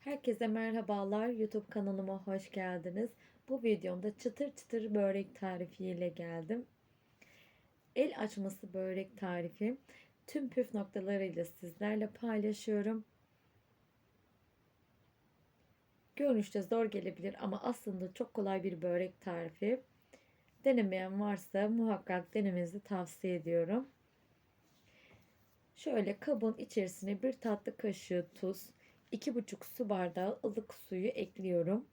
Herkese merhabalar. YouTube kanalıma hoş geldiniz. Bu videomda çıtır çıtır börek tarifiyle geldim. El açması börek tarifi. Tüm püf noktalarıyla sizlerle paylaşıyorum. Görünüşte zor gelebilir ama aslında çok kolay bir börek tarifi. Denemeyen varsa muhakkak denemenizi tavsiye ediyorum. Şöyle kabın içerisine bir tatlı kaşığı tuz, 2,5 su bardağı ılık suyu ekliyorum.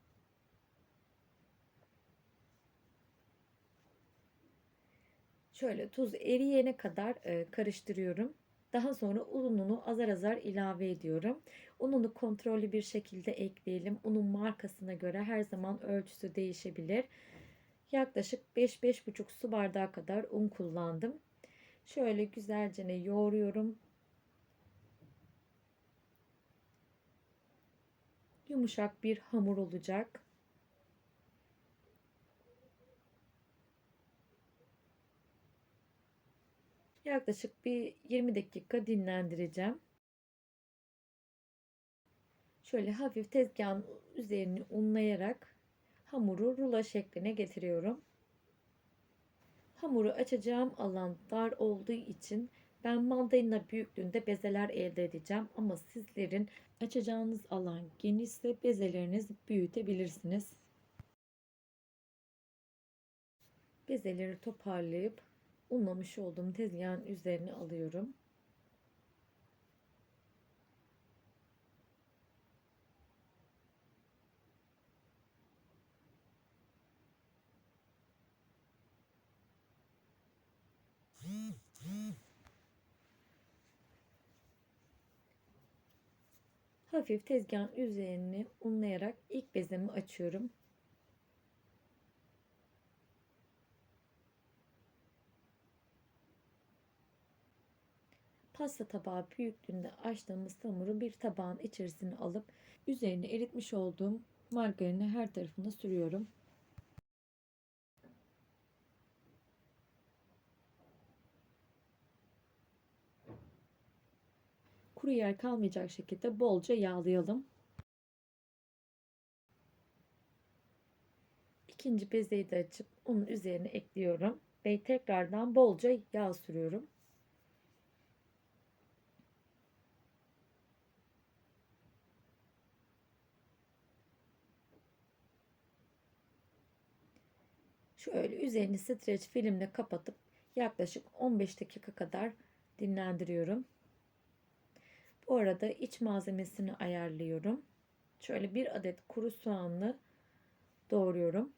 Şöyle tuz eriyene kadar e, karıştırıyorum. Daha sonra ununu azar azar ilave ediyorum. Ununu kontrollü bir şekilde ekleyelim. Unun markasına göre her zaman ölçüsü değişebilir. Yaklaşık 5-5,5 su bardağı kadar un kullandım. Şöyle güzelce yoğuruyorum. Yumuşak bir hamur olacak. Yaklaşık bir 20 dakika dinlendireceğim. Şöyle hafif tezgahın üzerini unlayarak hamuru rulo şekline getiriyorum. Hamuru açacağım alan dar olduğu için ben mandalina büyüklüğünde bezeler elde edeceğim ama sizlerin açacağınız alan genişse bezelerinizi büyütebilirsiniz. Bezeleri toparlayıp unlamış olduğum tezgahın üzerine alıyorum. Hafif tezgahın üzerini unlayarak ilk bezemi açıyorum. Pasta tabağı büyüklüğünde açtığımız hamuru bir tabağın içerisine alıp üzerine eritmiş olduğum margarini her tarafına sürüyorum. Kuru yer kalmayacak şekilde bolca yağlayalım. İkinci bezeyi de açıp onun üzerine ekliyorum ve tekrardan bolca yağ sürüyorum. Şöyle üzerini streç filmle kapatıp yaklaşık 15 dakika kadar dinlendiriyorum. Bu arada iç malzemesini ayarlıyorum. Şöyle bir adet kuru soğanlı doğruyorum.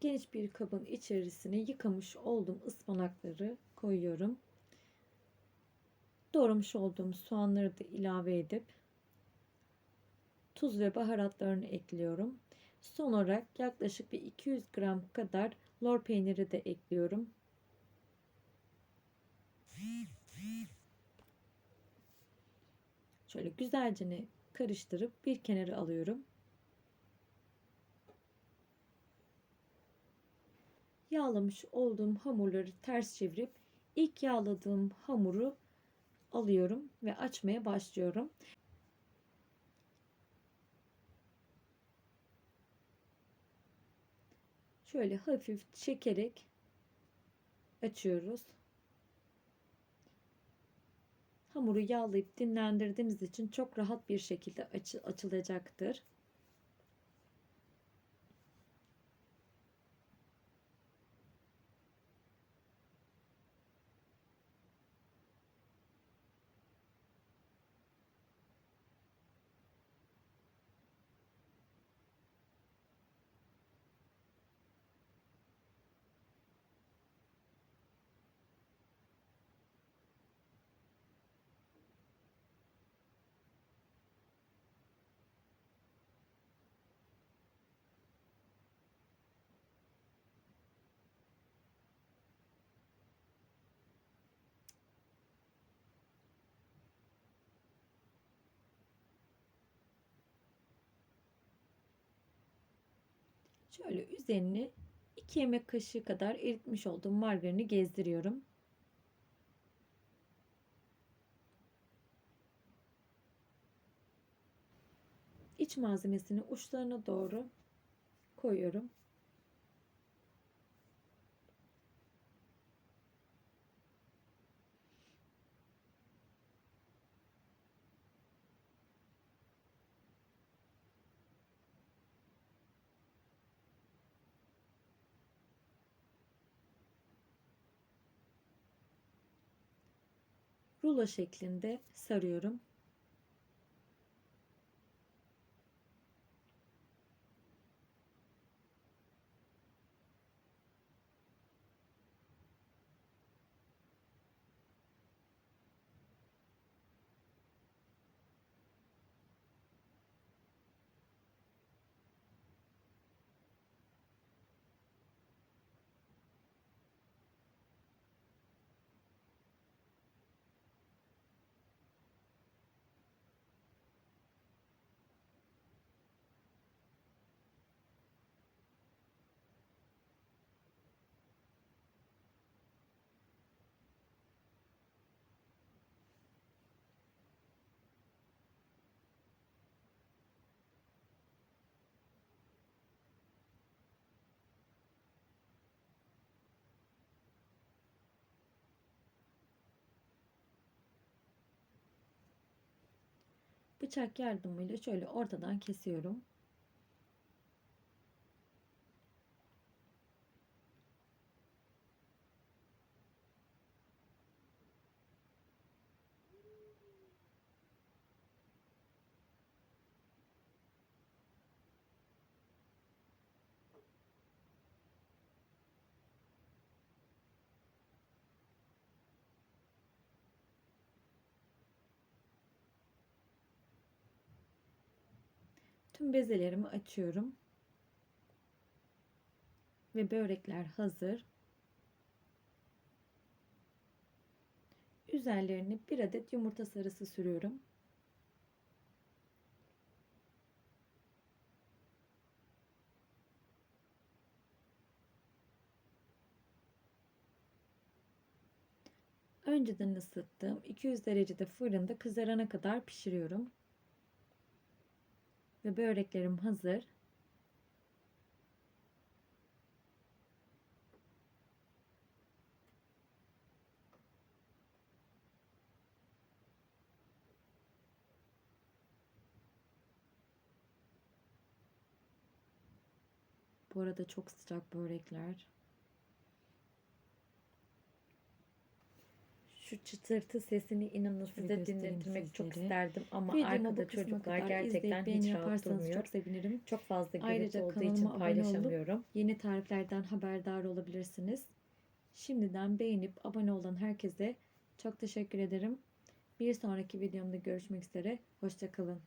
Geniş bir kabın içerisine yıkamış olduğum ıspanakları koyuyorum. Doğramış olduğum soğanları da ilave edip tuz ve baharatlarını ekliyorum. Son olarak yaklaşık bir 200 gram kadar lor peyniri de ekliyorum. Şöyle güzelce karıştırıp bir kenara alıyorum. Yağlamış olduğum hamurları ters çevirip ilk yağladığım hamuru alıyorum ve açmaya başlıyorum. Şöyle hafif çekerek açıyoruz. Hamuru yağlayıp dinlendirdiğimiz için çok rahat bir şekilde açılacaktır. Şöyle üzerine 2 yemek kaşığı kadar eritmiş olduğum margarini gezdiriyorum. İç malzemesini uçlarına doğru koyuyorum. Rulo şeklinde sarıyorum. Bıçak yardımıyla şöyle ortadan kesiyorum. Tüm bezelerimi açıyorum. Ve börekler hazır. Üzerlerine bir adet yumurta sarısı sürüyorum. Önceden ısıttığım 200 derecede fırında kızarana kadar pişiriyorum. Ve böreklerim hazır. Bu arada çok sıcak börekler. Şu çıtırtı sesini inanın size dinletmek çok isterdim ama Videomu arkada çocuklar gerçekten hiç rahat durmuyor. çok sevinirim. Çok fazla gürültü olduğu için abone olup paylaşamıyorum. Yeni tariflerden haberdar olabilirsiniz. Şimdiden beğenip abone olan herkese çok teşekkür ederim. Bir sonraki videomda görüşmek üzere. Hoşçakalın.